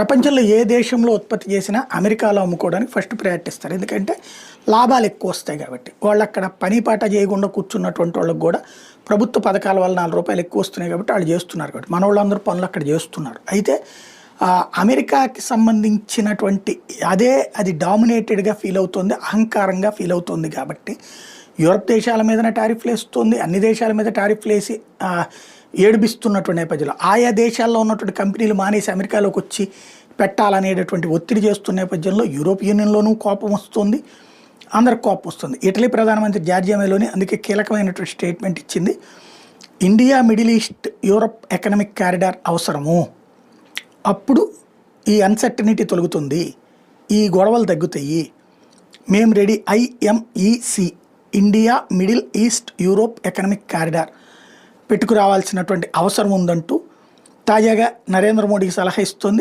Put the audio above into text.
ప్రపంచంలో ఏ దేశంలో ఉత్పత్తి చేసినా అమెరికాలో అమ్ముకోవడానికి ఫస్ట్ ప్రయారిటీ ఇస్తారు. ఎందుకంటే లాభాలు ఎక్కువ వస్తాయి కాబట్టి. వాళ్ళు అక్కడ పని పాట చేయకుండా కూర్చున్నటువంటి వాళ్ళకి కూడా ప్రభుత్వ పథకాల వల్ల నాలుగు రూపాయలు ఎక్కువ వస్తున్నాయి కాబట్టి వాళ్ళు చేస్తున్నారు కాబట్టి. మన వాళ్ళందరూ పనులు అక్కడ చేస్తున్నారు. అయితే అమెరికాకి సంబంధించినటువంటి అదే అది డామినేటెడ్గా ఫీల్ అవుతుంది అహంకారంగా ఫీల్ అవుతుంది కాబట్టి యూరప్ దేశాల మీదనే టారిఫ్లు వేస్తుంది అన్ని దేశాల మీద టారిఫ్లు వేసి ఏడిపిస్తున్నటువంటి నేపథ్యంలో. ఆయా దేశాల్లో ఉన్నటువంటి కంపెనీలు మానేసి అమెరికాలోకి వచ్చి పెట్టాలనేటటువంటి ఒత్తిడి చేస్తున్న నేపథ్యంలో యూరోప్ యూనియన్లోనూ కోపం వస్తుంది అందరికి కోపం వస్తుంది. ఇటలీ ప్రధానమంత్రి జార్జియామేలోని అందుకే కీలకమైనటువంటి స్టేట్మెంట్ ఇచ్చింది India Middle East Europe economic corridor అవసరము. అప్పుడు ఈ అన్సర్టనిటీ తొలగుతుంది ఈ గొడవలు తగ్గుతాయి. మేము ready IMEC India Middle East Europe economic corridor పెట్టుకురావాల్సినటువంటి అవసరం ఉందంటూ తాజాగా నరేంద్ర మోడీకి సలహా ఇస్తుంది.